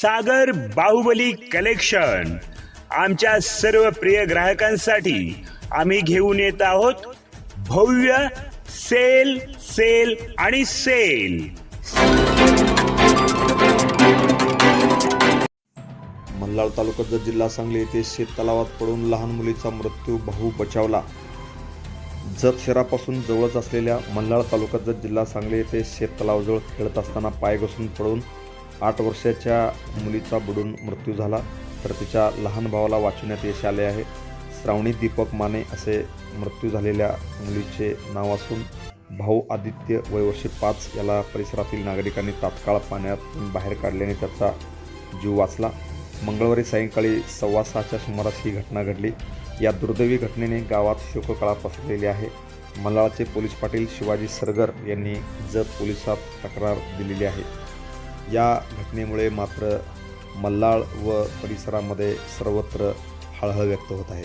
सागर Baahubali collection. आमच्या सर्व प्रिय ग्राहकांसाठी आम्ही घेऊन येत आहोत भव्य सेल सेल आणि सेल. मल्हार तालुक्यात जिल्हा सांगली येथे शेत तलावात पडून लहान मुलीचा मृत्यू भाऊ बचावला. जत शहरापासून जवळच असलेल्या मल्हार तालुक्यात जत जिल्हा सांगली येथे शेत तलावाजवळ खेळत असताना पाय घसरून पडून आठ वर्षाच्या मुलीचा बुडून मृत्यू झाला तर तिच्या लहान भावाला वाचवण्यात यश आले आहे. श्रावणी दीपक माने असे मृत्यू झालेल्या मुलीचे नाव असून भाऊ आदित्य वयवर्षी पाच याला परिसरातील नागरिकांनी तात्काळ पाण्यातून बाहेर काढल्याने त्याचा जीव वाचला. मंगळवारी सायंकाळी सव्वा सहाच्या सुमारास ही घटना घडली. या दुर्दैवी घटनेने गावात शोककळा पसरलेली आहे. मल्हाळचे पोलीस पाटील शिवाजी सरगर यांनी जत पोलिसात तक्रार दिलेली आहे. या घटनेमुळे मात्र मल्लाळ व परिसरामध्ये सर्वत्र हळहळ व्यक्त होत आहे.